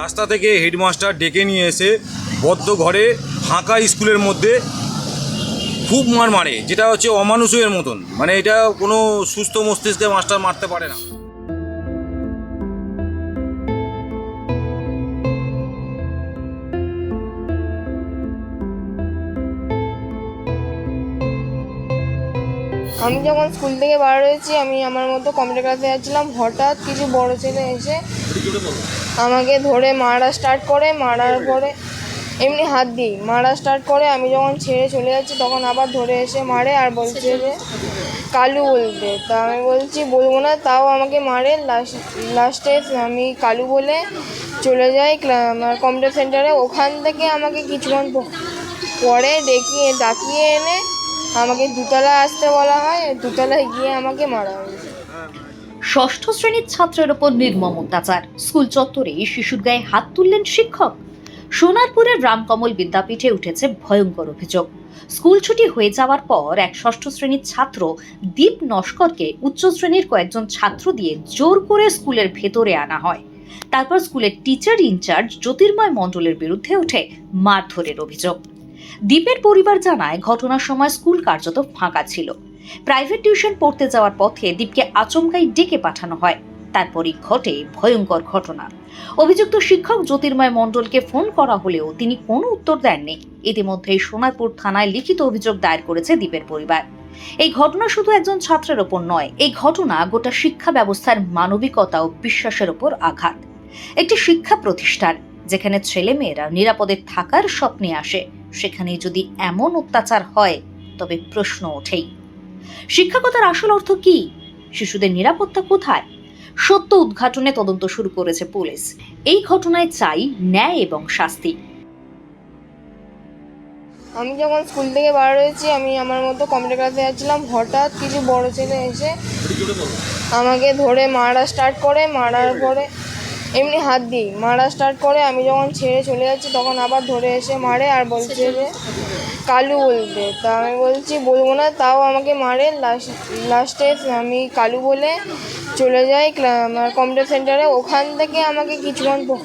রাস্তা থেকে হেডমাস্টার ডেকে নিয়ে এসে বদ্ধ ঘরে ফাঁকা স্কুলের মধ্যে খুব মার মারে, যেটা হচ্ছে অমানুষের মতন। মানে এটা কোনো সুস্থ মস্তিষ্কে মাস্টার মারতে পারে না। আমি যখন স্কুল থেকে বার হয়েছি, আমি আমার মতো কম্পিউটার ক্লাসে যাচ্ছিলাম। হঠাৎ কিছু বড় ছেলে এসে আমাকে ধরে মারা স্টার্ট করে, মারার পরে এমনি হাত দিই। মারা স্টার্ট করে, আমি যখন ছেড়ে চলে যাচ্ছি, তখন আবার ধরে এসে মারে আর বলছে যে, কালু বলতে। তা আমি বলছি, বলব না, তাও আমাকে মারে। লাস্ট লাস্টে আমি কালু বলে চলে যাই আমার কম্পিউটার সেন্টারে ওখান থেকে আমাকে কিছুক্ষণ পরে ডেকে ডাকিয়ে এনে আমাকে দুতলা আসতে বলা হয়। দুতলায় গিয়ে আমাকে মারা হয়েছে। ষষ্ঠ শ্রেণির ছাত্রের ওপর নির্মম অত্যাচার। স্কুল চত্বরে শিশুর গায়ে হাত তুললেন শিক্ষক। সোনারপুরের রামকমল বিদ্যাপীঠে উঠেছে ভয়ঙ্কর অভিযোগ। স্কুল ছুটি হয়ে যাওয়ার পর এক ষষ্ঠ শ্রেণির ছাত্র দীপ নস্করকে উচ্চ শ্রেণির কয়েকজন ছাত্র দিয়ে জোর করে স্কুলের ভেতরে আনা হয়। তারপর স্কুলের টিচার ইনচার্জ জ্যোতির্ময় মণ্ডলের বিরুদ্ধে ওঠে মারধরের অভিযোগ। দীপের পরিবার জানায়, ঘটনার সময় স্কুল কার্যত ফাঁকা ছিল। প্রাইভেট টিউশন পড়তে যাওয়ার পথে দীপকে আচমকাই ডেকে পাঠানো হয়। তারপরই ঘটে ভয়ঙ্কর ঘটনা। অভিযুক্ত শিক্ষক জ্যোতির্ময় মণ্ডলকে ফোন করা হলেও তিনি কোনো উত্তর দেননি। ইতিমধ্যেই সোনারপুর থানায় লিখিত অভিযোগ দায়ের করেছে দীপের পরিবার। এই ঘটনা শুধু একজন ছাত্রের ওপর নয়, এই ঘটনা গোটা শিক্ষা ব্যবস্থার মানবিকতা ও বিশ্বাসের ওপর আঘাত। একটি শিক্ষা প্রতিষ্ঠান, যেখানে ছেলেমেয়েরা নিরাপদে থাকার স্বপ্নে আসে, সেখানে যদি এমন অত্যাচার হয়, তবে প্রশ্ন ওঠেই। শিক্ষকতার আসল অর্থ কি? শিশুদের নিরাপত্তা কোথায়? সত্য উদ্ঘাটনে তদন্ত শুরু করেছে পুলিশ। এই ঘটনায় চাই ন্যায় এবং শাস্তি। আমি যখন স্কুল থেকে বার হয়েছি, আমি আমার মতো কম্পিউটার ক্লাসে যাচ্ছিলাম। হঠাৎ কিছু বড় ছেলে এসে আমাকে ধরে মারা স্টার্ট করে। মারার পরে এমনি হাত দিই। মারা স্টার্ট করে আমি যখন ছেড়ে চলে যাচ্ছি তখন আবার ধরে এসে মারে আর বলছে যে কালু বলতে তা আমি বলছি বলব না তাও আমাকে মারে। লাস্ট লাস্টে আমি কালু বলে চলে যাই আমার কম্পিউটার সেন্টারে ওখান থেকে আমাকে কিছুক্ষণ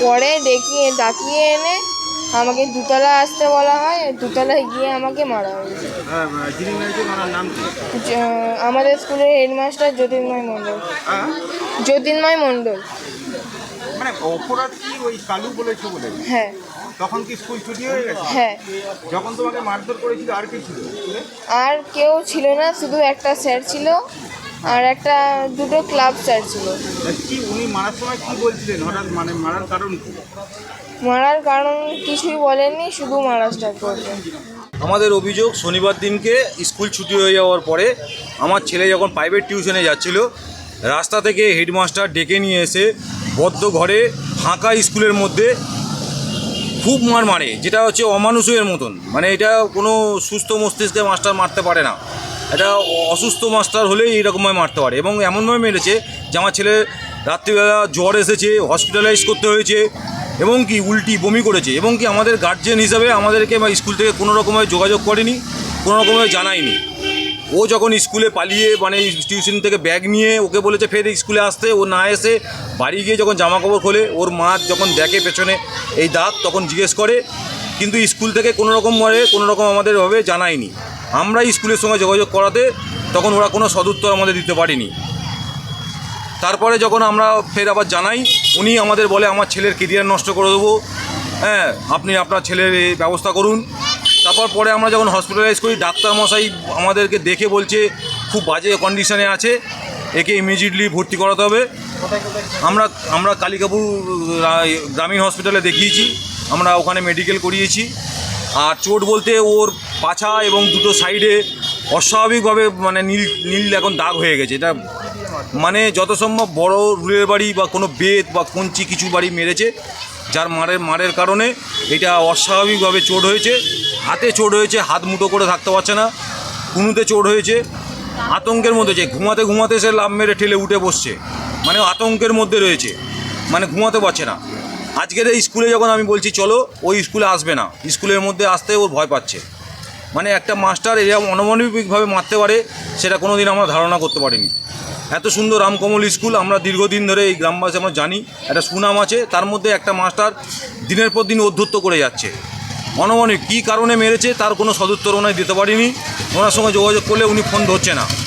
পরে ডেকে ডাকিয়ে এনে আমাকে দুতলা আসতে বলা হয়। দুতলায় গিয়ে আমাকে মারা হয়েছে। হ্যাঁ, জ- আমাদের স্কুলের হেডমাস্টার জ্যোতির্ময় মণ্ডল। হ্যাঁ? জ্যোতির্ময় মণ্ডল। মানে অপরাধ কি ওই কালু বলেছে বলে? হ্যাঁ। তখন কি স্কুল ছুটি হয়ে গেছে? হ্যাঁ। যখন তোমাকে মারধর করেছিল আর কি ছিল? আর কেউ ছিল না শুধু একটা স্যার ছিল আর একটা দুটো ক্লাব স্যার ছিল। কি উনি মারার সময় কি বলছিলেন? হঠাৎ মানে মারার কারণ কি? মারার কারণ কিছুই বলেননি শুধু মারা স্টার্ট করলেন আমাদের অভিযোগ শনিবার দিনকে স্কুল ছুটি হয়ে যাওয়ার পরে আমার ছেলে যখন প্রাইভেট টিউশনে যাচ্ছিল রাস্তা থেকে হেডমাস্টার ডেকে নিয়ে এসে বদ্ধ ঘরে ফাঁকা স্কুলের মধ্যে খুব মার মারে, যেটা হচ্ছে অমানুষের মতন। মানে এটা কোনো সুস্থ মস্তিষ্কে মাস্টার মারতে পারে না। এটা অসুস্থ মাস্টার হলেই এইরকমভাবে মারতে পারে। এবং এমনভাবে মেরেছে যে আমার ছেলে রাত্রিবেলা জ্বর এসেছে হসপিটালাইজ করতে হয়েছে, এবং কি উল্টি বমি করেছে, এবং কি আমাদের গার্জেন হিসাবে আমাদেরকে বা স্কুল থেকে কোনো রকমভাবে যোগাযোগ করেনি, কোনো রকমের জানায়নি। ও যখন স্কুলে পালিয়ে মানে টিউশন থেকে ব্যাগ নিয়ে ওকে বলেছে, ফের স্কুলে আসতে। ও না এসে বাড়ি গিয়ে যখন জামা কাপড় খোলে, ওর মা যখন দেখে পেছনে এই দাগ তখন জিজ্ঞেস করে, কিন্তু স্কুল থেকে কোনো রকম ভাবে, কোনো রকম আমাদেরভাবে জানায়নি। আমরা স্কুলের সঙ্গে যোগাযোগ করাতে তখন ওরা কোনো সদুত্তর আমাদের দিতে পারেনি। তারপরে যখন আমরা ফের আবার জানাই, উনি আমাদের বলে, আমার ছেলের কেরিয়ার নষ্ট করে দেবো। হ্যাঁ আপনি আপনার ছেলের ব্যবস্থা করুন। তারপর পরে আমরা যখন হসপিটালাইজ করি ডাক্তার মশাই আমাদেরকে দেখে বলছে, খুব বাজে কন্ডিশনে আছে। একে ইমিডিয়েটলি ভর্তি করাতে হবে। আমরা আমরা কালিকাপুর গ্রামীণ হসপিটালে দেখিয়েছি। আমরা ওখানে মেডিকেল করিয়েছি। আর চোট বলতে ওর পাছা এবং দুটো সাইডে অস্বাভাবিকভাবে মানে নীল নীল এখন দাগ হয়ে গেছে। এটা মানে যত সম্ভব বড় রুলের বাড়ি বা কোনো বেত বা কঞ্চি কিছু বাড়ি মেরেছে, যার মারের মারের কারণে এটা অস্বাভাবিকভাবে চোট হয়েছে। হাতে চোট হয়েছে, হাত মুঠো করে থাকতে পারছে না, কুনুতে চোট হয়েছে। আতঙ্কের মধ্যে যে ঘুমাতে ঘুমাতে সে লাভ মেরে ঠেলে উঠে বসছে। মানে আতঙ্কের মধ্যে রয়েছে। মানে ঘুমাতে পারছে না। আজকের এই স্কুলে যখন আমি বলছি, চলো, ওই স্কুলে আসবে না। স্কুলের মধ্যে আসতে ওর ভয় পাচ্ছে। মানে একটা মাস্টার এরকম অনমানবিকভাবে মারতে পারে, সেটা কোনো দিন আমরা ধারণা করতে পারিনি। এত সুন্দর রামকমল স্কুল, আমরা দীর্ঘদিন ধরে এই গ্রামবাসী আমরা জানি। একটা সুনাম আছে, তার মধ্যে একটা মাস্টার দিনের পর দিন অধ্যত্ত করে যাচ্ছে। অনমানিক কী কারণে মেরেছে, তার কোনো সদুত্তর ওনায় দিতে পারিনি। ওনার সঙ্গে যোগাযোগ করলে উনি ফোন ধরছে না।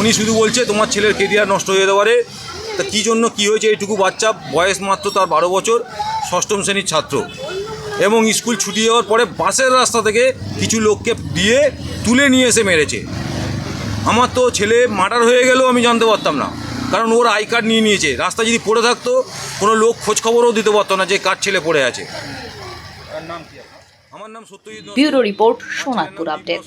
উনি শুধু বলছে তোমার ছেলের কেরিয়ার নষ্ট হয়ে যেতে পারে। তা কী জন্য কী হয়েছে এইটুকু বাচ্চা? বয়স মাত্র তার বারো বছর ষষ্ঠম শ্রেণির ছাত্র। এবং স্কুল ছুটি যাওয়ার পরে বাসের রাস্তা থেকে কিছু লোককে দিয়ে তুলে নিয়ে এসে মেরেছে। আমার তো ছেলে মার্ডার হয়ে গেলেও আমি জানতে পারতাম না কারণ ওর আই কার্ড নিয়ে নিয়েছে। রাস্তা যদি পড়ে থাকতো কোনো লোক খোঁজ খবরও দিতে পারতো না যে কার ছেলে পড়ে আছে। আমার নাম Satyajit bureau report Sonarpur update.